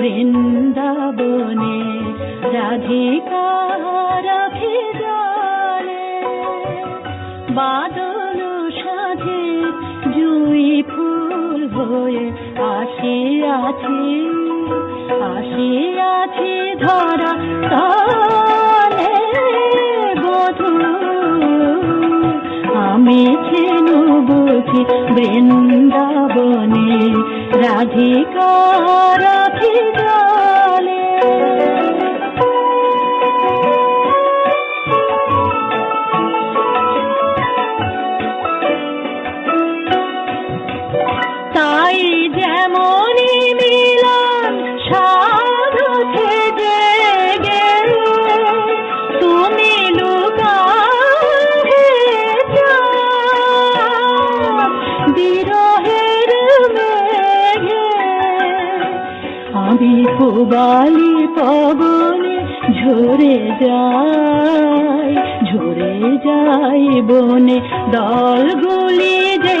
বৃন্দাবনে রাধিকার জলে। বাদল সাজে জুই ফুল হয়ে আসিয়াছি আসিয়াছি ধরা তলে বধূ। আমি ছেনু বুঝি বৃন্দাবনে রাধিকা যেমনই মিলন তুমি লুকাহে বিরহের মেঘে। আমি ঝরে যাই ঝরে যাই বনে দলগুলি যে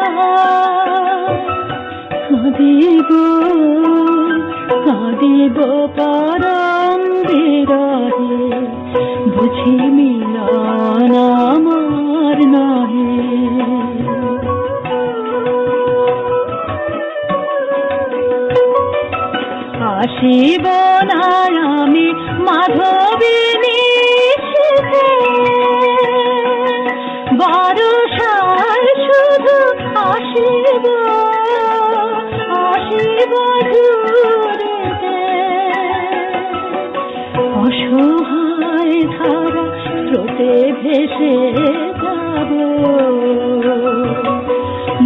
কাঁদিব কাঁদিব পরম বিরহে বুঝি মিলন আমার নহে আসিব না আমি মাধবিনী স্রোতে ভেসে যাব।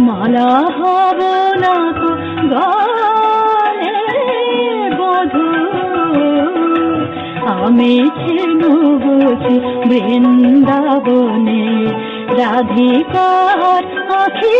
মালা হব না তো গলে বধু। আমি ছেনু বুঝি বৃন্দাবনে রাধিকার আখি